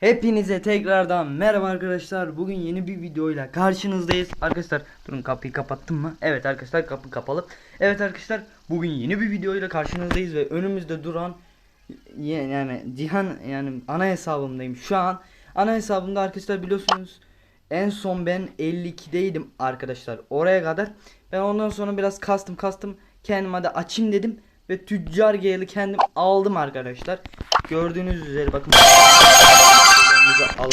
Hepinize tekrardan merhaba arkadaşlar. Bugün yeni bir videoyla karşınızdayız. Arkadaşlar durun kapıyı kapattım mı? Evet arkadaşlar kapı kapalı. Evet arkadaşlar bugün yeni bir videoyla karşınızdayız ve önümüzde duran yani Cihan yani ana hesabımdayım şu an. Ana hesabımda arkadaşlar biliyorsunuz en son ben 52'deydim arkadaşlar. Oraya kadar ben ondan sonra biraz kastım kastım kendim hadi açayım dedim ve tüccar geyli kendim aldım arkadaşlar. Gördüğünüz üzere bakın Şeylerimizi alalım.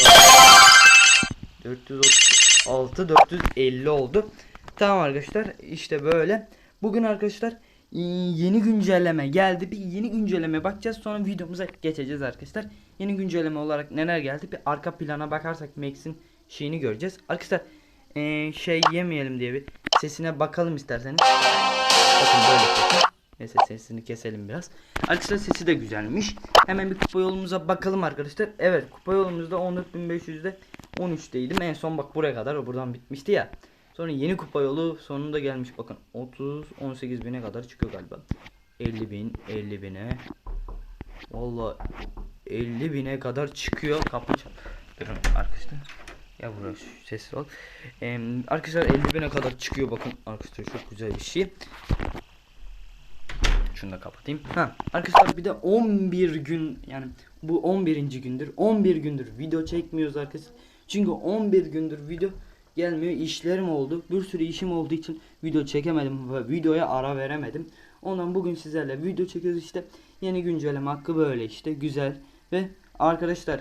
436 450 oldu. Tamam arkadaşlar işte böyle. Bugün arkadaşlar e, yeni güncelleme geldi. Bir yeni güncelleme bakacağız sonra videomuza geçeceğiz arkadaşlar. Yeni güncelleme olarak neler geldi bir arka plana bakarsak Max'in şeyini göreceğiz. Arkadaşlar e, şey yemeyelim diye bir sesine bakalım isterseniz. Bakın böyle. Neyse sesini keselim biraz. Arkadaşlar sesi de güzelmiş. Hemen bir kupa yolumuza bakalım arkadaşlar. Evet kupa yolumuzda 14.500'de 13'teydim. En son bak buraya kadar buradan bitmişti ya. Sonra yeni kupa yolu sonunda gelmiş bakın 30 18 bine kadar çıkıyor galiba. 50 bin 50 bine. Vallahi 50 bine kadar çıkıyor kapı çal. Durun arkadaşlar. Ya burası sessiz ol. Ee, arkadaşlar 50 bine kadar çıkıyor bakın arkadaşlar çok güzel bir şey. Şunu da kapatayım. Ha, arkadaşlar bir de 11 gün yani bu 11. gündür. 11 gündür video çekmiyoruz arkadaşlar. Çünkü 11 gündür video gelmiyor. İşlerim oldu. Bir sürü işim olduğu için video çekemedim ve videoya ara veremedim. Ondan bugün sizlerle video çekiyoruz işte. Yeni güncelleme hakkı böyle işte güzel ve arkadaşlar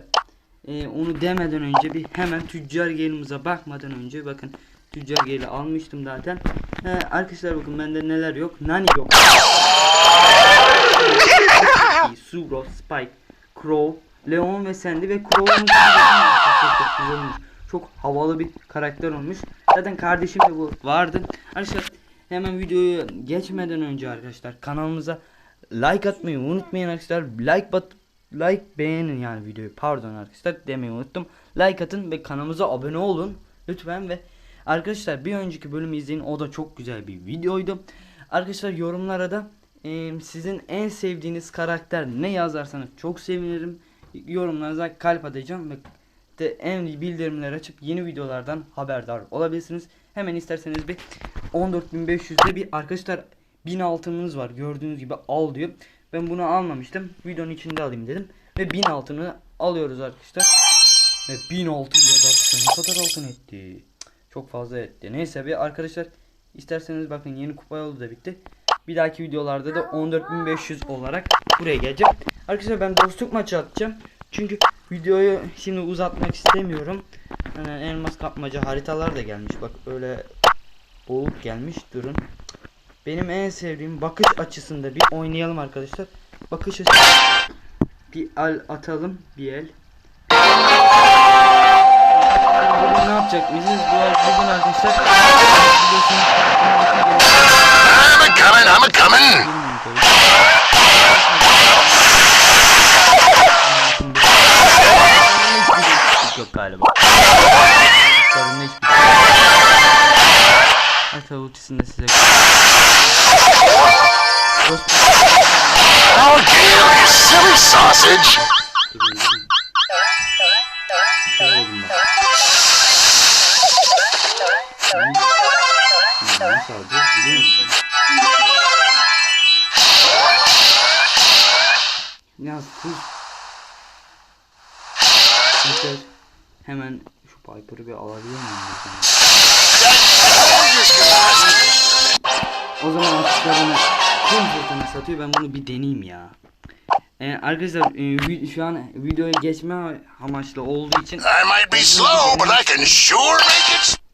e, onu demeden önce bir hemen tüccar gelimize bakmadan önce bakın tüccar geli almıştım zaten. He, arkadaşlar bakın bende neler yok. Nani yok. Sugro, Spike, Crow, Leon ve Sandy ve Crow'un çok, olmuş. Çok havalı bir karakter olmuş. Zaten kardeşim de bu vardı. Arkadaşlar hemen videoyu geçmeden önce arkadaşlar kanalımıza like atmayı unutmayın arkadaşlar. Like bat like beğenin yani videoyu. Pardon arkadaşlar demeyi unuttum. Like atın ve kanalımıza abone olun lütfen ve arkadaşlar bir önceki bölümü izleyin. O da çok güzel bir videoydu. Arkadaşlar yorumlara da e, sizin en sevdiğiniz karakter ne yazarsanız çok sevinirim. Yorumlarınıza kalp atacağım ve de en bildirimler açıp yeni videolardan haberdar olabilirsiniz. Hemen isterseniz bir 14.500'de bir arkadaşlar 1000 altınınız var. Gördüğünüz gibi al diyor. Ben bunu almamıştım. Videonun içinde alayım dedim. Ve 1000 altını alıyoruz arkadaşlar. Ve 1000 altın ya da ne kadar altın etti. Çok fazla etti. Neyse bir arkadaşlar isterseniz bakın yeni kupa yolu da bitti. Bir dahaki videolarda da 14.500 olarak buraya geleceğim. Arkadaşlar ben dostluk maçı atacağım. Çünkü videoyu şimdi uzatmak istemiyorum. Yani elmas kapmaca haritalar da gelmiş. Bak öyle boğuk gelmiş. Durun. Benim en sevdiğim bakış açısında bir oynayalım arkadaşlar. Bakış açısı bir al atalım bir el. Bugün ne yapacak mıyız? Bu bugün arkadaşlar I'm a coming, I'm a coming. yok galiba. Sorun hiçbir şey. Hatta ultisini de size I'll kill you, silly sausage. Nasıl alacağız biliyor musun? Ya sus. Arkadaşlar hemen şu Piper'ı bir alabilir miyim? mesela? O zaman atışlarını tüm fırtına satıyor ben bunu bir deneyeyim ya. Ee, arkadaşlar e, şu an videoya geçme amaçlı olduğu için I might be slow, but I can sure make it.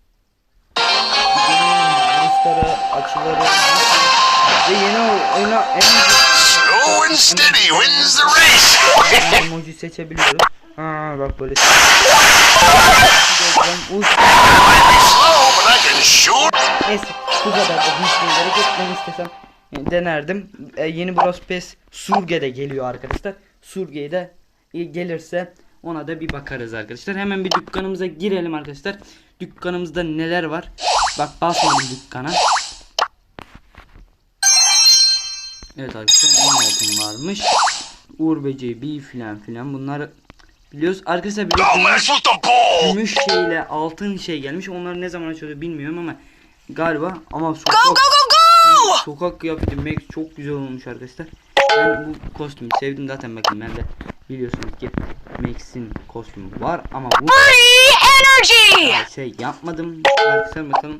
Açıları ve yeni oyuna en Slow and steady wins the race. emoji seçebiliyoruz. Ha bak böyle. Neyse bu kadar da hiç gerek yok. Ben istesem e, denerdim. E, yeni Bros Pass Surge de geliyor arkadaşlar. Surge'ye de e, gelirse ona da bir bakarız arkadaşlar. Hemen bir dükkanımıza girelim arkadaşlar. Dükkanımızda neler var? Bak basmadım dükkana. Evet arkadaşlar 10 altın varmış. Uğur böceği bir filan filan bunlar biliyoruz. Arkadaşlar Don't gümüş, şeyle altın şey gelmiş. Onları ne zaman açılıyor bilmiyorum ama galiba ama sokak Go, go, go, go! sokak kıyafeti Max çok güzel olmuş arkadaşlar. Ben bu kostümü sevdim zaten bakın ben de biliyorsunuz ki Max'in kostümü var ama bu Free energy! şey yapmadım. Arkadaşlar bakalım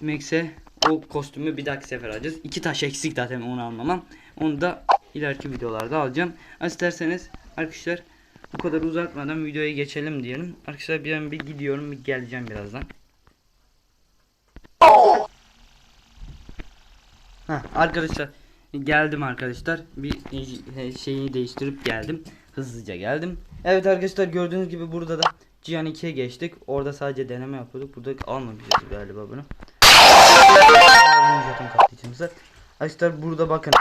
Max'e o kostümü bir dahaki sefer alacağız. İki taş eksik zaten onu almamam. Onu da ileriki videolarda alacağım. İsterseniz arkadaşlar bu kadar uzatmadan videoya geçelim diyelim. Arkadaşlar ben bir gidiyorum bir geleceğim birazdan. Heh, arkadaşlar geldim arkadaşlar. Bir e, şeyini değiştirip geldim. Hızlıca geldim. Evet arkadaşlar gördüğünüz gibi burada da Cihan 2'ye geçtik. Orada sadece deneme yapıyorduk. Burada almamışız galiba bunu. Zaten katlayacağımızda. Arkadaşlar burada bakın.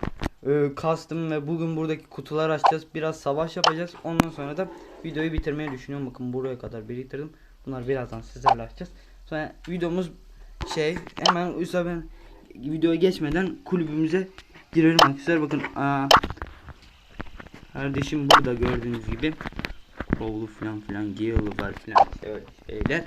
E, kastım ve bugün buradaki kutuları açacağız. Biraz savaş yapacağız. Ondan sonra da videoyu bitirmeyi düşünüyorum. Bakın buraya kadar biriktirdim. Bunlar birazdan sizlerle açacağız. Sonra videomuz şey hemen ben videoya geçmeden kulübümüze girelim arkadaşlar. Bakın aa, kardeşim burada gördüğünüz gibi Rowlu falan filan Gale'ı var filan şöyle şeyler.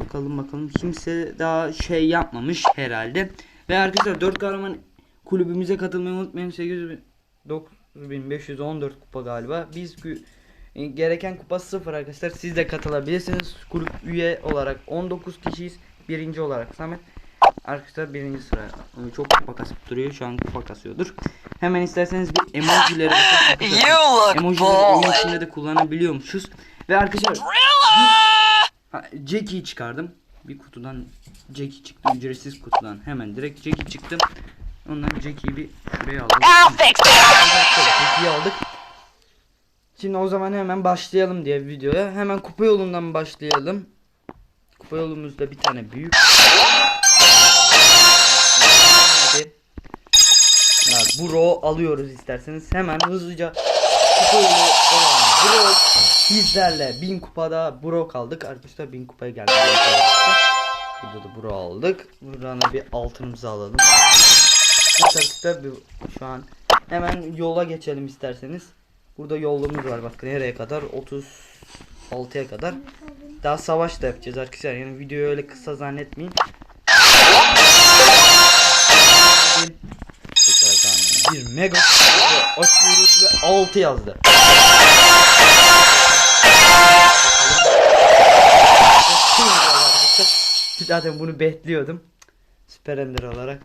Bakalım bakalım kimse daha şey yapmamış herhalde. Ve arkadaşlar 4 kahraman kulübümüze katılmayı unutmayın. 800 9514 kupa galiba. Biz e, gereken kupa 0 arkadaşlar. Siz de katılabilirsiniz. Kulüp üye olarak 19 kişiyiz. Birinci olarak Samet. Arkadaşlar birinci sıra çok kupa kasıp duruyor. Şu an kupa kasıyordur. Hemen isterseniz bir emojileri Emojileri oyun içinde de kullanabiliyormuşuz. Ve arkadaşlar Jackie'yi çıkardım. Bir kutudan Jackie çıktı. Ücretsiz kutudan. Hemen direkt Jackie çıktı. Ondan Jackie'yi bir şuraya it! Jackie'yi aldık. Şimdi o zaman hemen başlayalım diye videoya. Hemen kupa yolundan başlayalım. Kupa yolumuzda bir tane büyük. Ya, bro alıyoruz isterseniz. Hemen hızlıca kupa yolu bro bizlerle 1000 kupada bro kaldık. Arkadaşlar 1000 kupaya geldik. Burada da bro aldık. Buradan da bir altınımızı alalım. Arkadaşlar bir- şu an hemen yola geçelim isterseniz. Burada yolumuz var bak nereye kadar 36'ya kadar. Daha savaş da yapacağız arkadaşlar. Yani videoyu öyle kısa zannetmeyin. Bir mega açıyoruz ve 6 yazdı. Zaten bunu bekliyordum. Süper Ender olarak.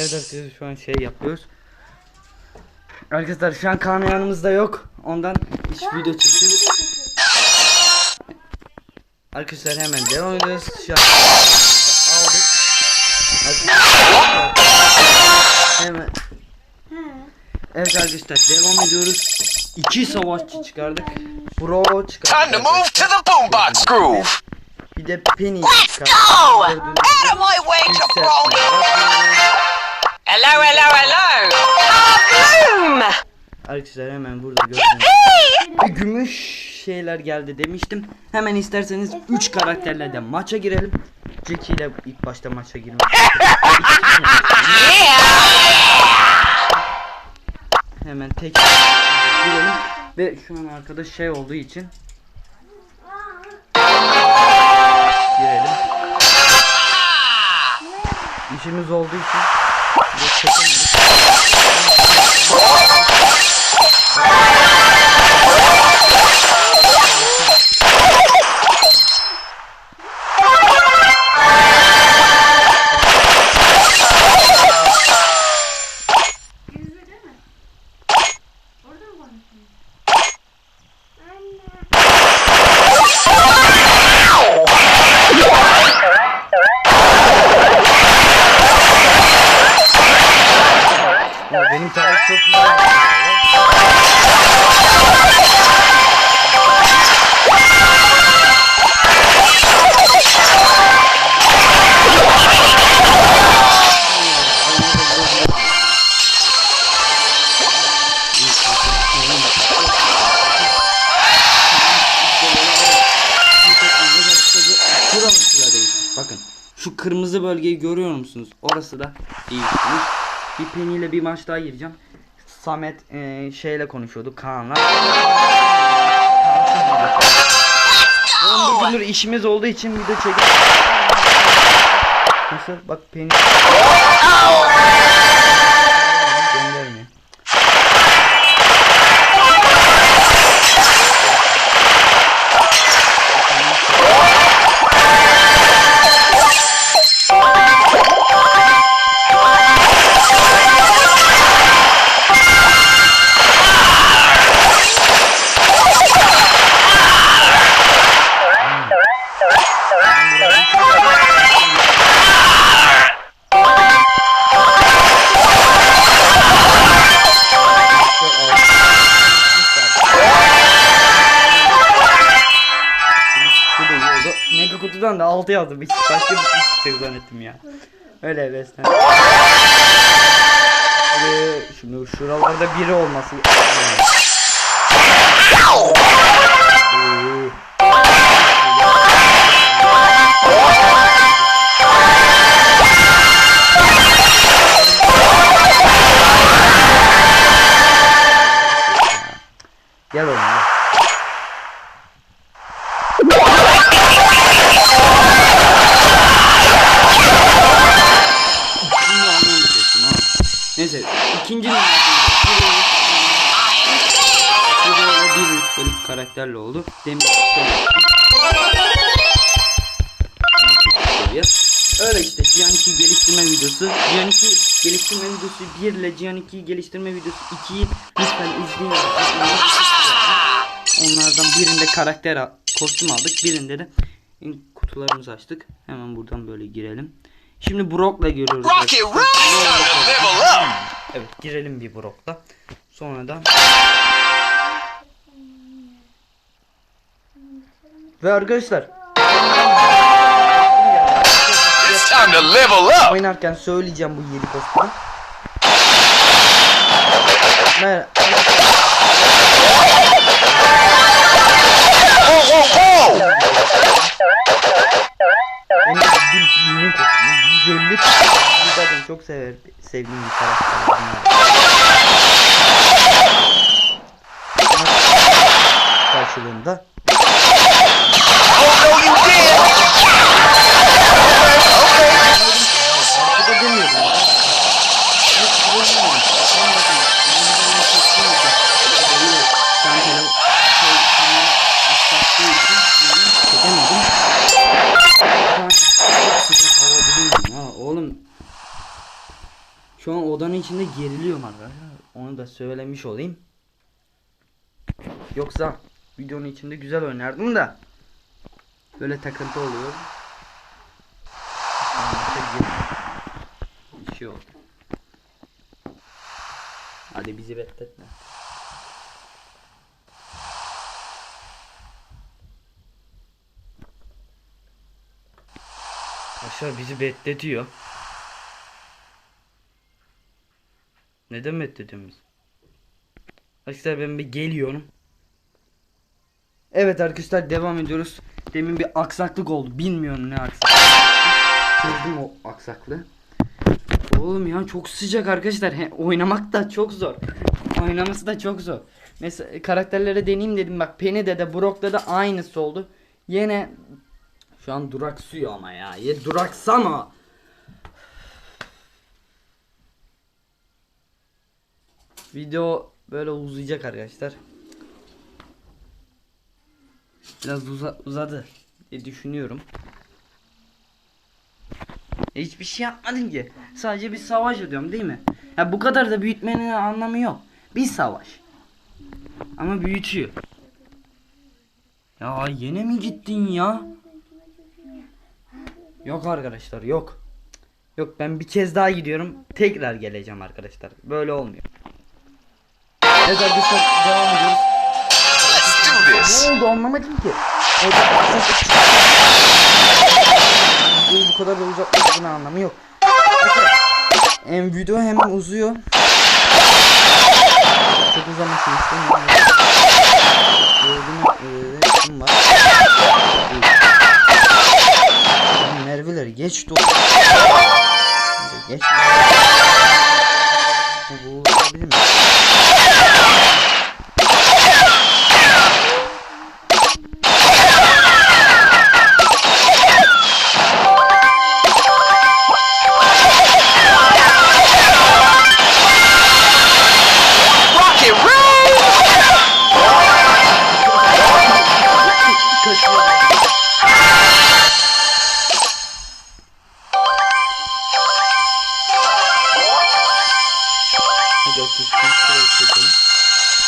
Evet arkadaşlar şu an şey yapıyoruz. Arkadaşlar şu an Kaan yanımızda yok. Ondan hiç video çekiyoruz. Arkadaşlar hemen devam ediyoruz. Şu an aldık. Arkadaşlar, Hemen. Evet arkadaşlar devam ediyoruz. İki savaşçı çıkardık. Bro çıkardık. Time to move to the boombox groove! Bir de Penny Let's çıkardık. go! Gördüğünüz Out of my way, yapıyoruz. Hello, hello, hello! Kaboom! Arkadaşlar hemen burada gördüğünüz ve gümüş şeyler geldi demiştim. Hemen isterseniz 3 karakterle de maça girelim. Jackie ile ilk başta maça girmek. Hemen tek girelim ve şu an arkada şey olduğu için girelim. İşimiz olduğu için çekemedik. Şu kırmızı bölgeyi görüyor musunuz? Orası da değişmiş. Bir Penny ile bir maç daha gireceğim. Samet e, şeyle konuşuyordu Kaan'la. Bir gündür işimiz olduğu için video çekim. Nasıl? Bak Penny. 6 yazdı. Bir başka bir şey çıkacak zannettim ya. Öyle heveslen. Ee, şimdi şuralarda biri olması. Ee, geliştirme videosu 1 ile Cihan 2 geliştirme videosu 2'yi lütfen izleyin. Onlardan birinde karakter kostüm aldık. Birinde de kutularımızı açtık. Hemen buradan böyle girelim. Şimdi Brock'la. Rocket up! Evet girelim bir Brock'la. Sonra da Ve arkadaşlar time to level up! oynarken söyleyeceğim bu yeni kostümü. Mer Whoa, whoa, whoa! Benim bir büyünün kostümü 150 Bu zaten çok sever, sevdiğim bir karakter. Karşılığında an odanın içinde geriliyorum arkadaşlar. Onu da söylemiş olayım. Yoksa videonun içinde güzel oynardım da. Böyle takıntı oluyor. Bir şey oldu. Hadi bizi bekletme. Aşağı bizi bekletiyor. Neden bekletiyorsun bizi? Arkadaşlar ben bir geliyorum. Evet arkadaşlar devam ediyoruz. Demin bir aksaklık oldu. Bilmiyorum ne aksaklık. Çözdüm o aksaklığı. Oğlum ya çok sıcak arkadaşlar. He, oynamak da çok zor. Oynaması da çok zor. Mesela karakterlere deneyeyim dedim. Bak Penny'de de Brock'ta da aynısı oldu. Yine şu an duraksıyor ama ya. Ye duraksama. Video böyle uzayacak arkadaşlar. Biraz uza- uzadı diye düşünüyorum. Hiçbir şey yapmadım ki. Sadece bir savaş ediyorum değil mi? Ya bu kadar da büyütmenin anlamı yok. Bir savaş. Ama büyütüyor. Ya yine mi gittin ya? Yok arkadaşlar yok. Yok ben bir kez daha gidiyorum. Tekrar geleceğim arkadaşlar. Böyle olmuyor. Evet arkadaşlar devam ediyoruz. Let's do Ne this! oldu anlamadım ki. Orada Videoyu bu kadar da uzatmanın anlamı yok. Hem video hem uzuyor. Çok uzamasını istemiyorum. Gördüğüm eee var. Merveler gel. Geç dur. Geç. Bu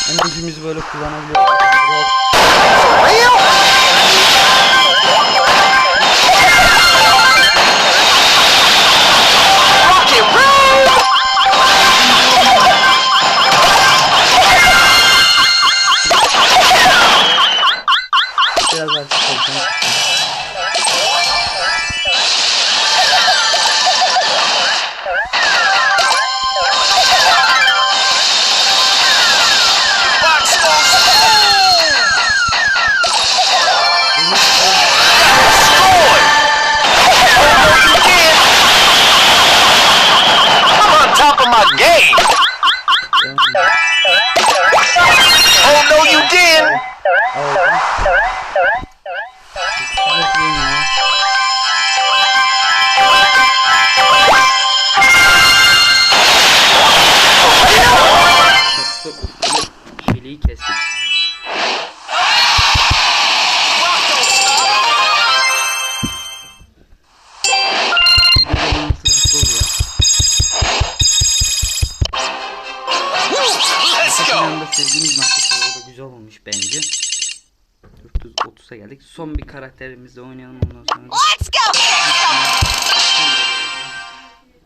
Hem gücümüzü böyle kullanabiliyoruz. Go. Yakında sevdiğimiz noktası o da güzel olmuş bence. 430'a geldik. Son bir karakterimizle oynayalım ondan sonra. Let's go!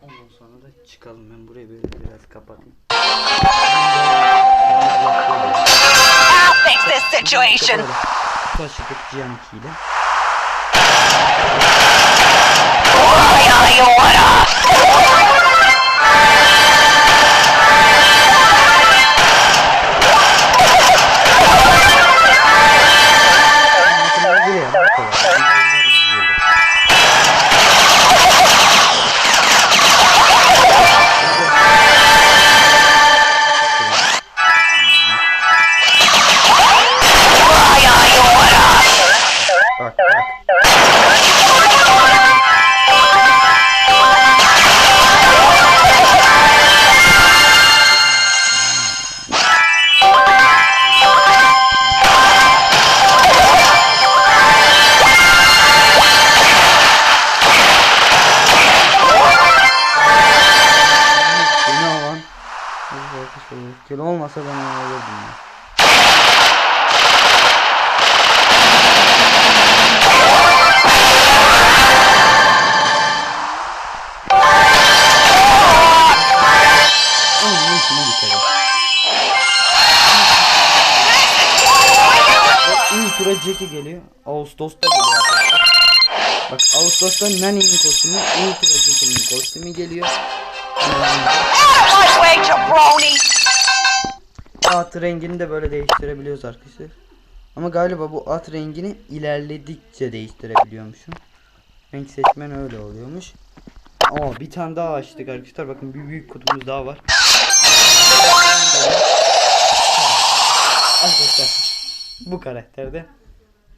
Ondan sonra da çıkalım. Ben burayı böyle biraz kapatayım. I'll fix this situation! Taşıdık Cihan 2 ile. Boy, you wanna! Kolay. Boy, Kilo olmasa ben onu alırdım ya. Ve Ultra Jackie geliyor. Ağustos'ta geliyor. Bak Ağustos'ta Nani'nin kostümü, Ultra Jackie'nin kostümü geliyor. At rengini de böyle değiştirebiliyoruz arkadaşlar. Ama galiba bu at rengini ilerledikçe değiştirebiliyormuşum. Renk seçmen öyle oluyormuş. Aa bir tane daha açtık arkadaşlar. Bakın bir büyük kutumuz daha var. Arkadaşlar bu karakterde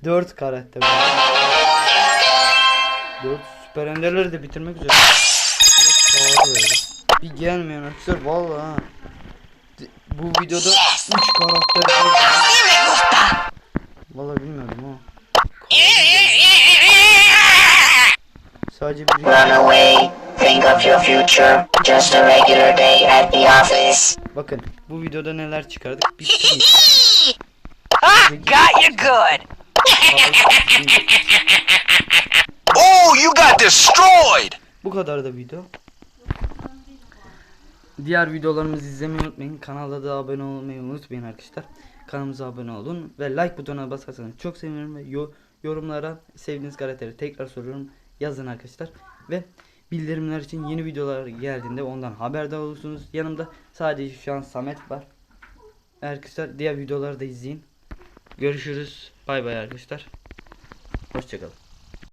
4 karakter var. 4 süper enderleri de bitirmek üzere. Bir gelmeyen arkadaşlar ha. D- Bu videoda 3 karakter var. Me gusta! Vallahi bilmiyordum ha. Sadece bir Run away. Think of your future. Just a regular day at the office. Bakın bu videoda neler çıkardık? Bir şey. I got you good! Oh, you got destroyed. Bu kadar da video. Diğer videolarımızı izlemeyi unutmayın. Kanala da abone olmayı unutmayın arkadaşlar. Kanalımıza abone olun ve like butonuna basarsanız çok sevinirim ve yo- yorumlara sevdiğiniz karakteri tekrar soruyorum yazın arkadaşlar ve bildirimler için yeni videolar geldiğinde ondan haberdar olursunuz. Yanımda sadece şu an Samet var. Arkadaşlar diğer videoları da izleyin. Görüşürüz. Bay bay arkadaşlar. Hoşçakalın.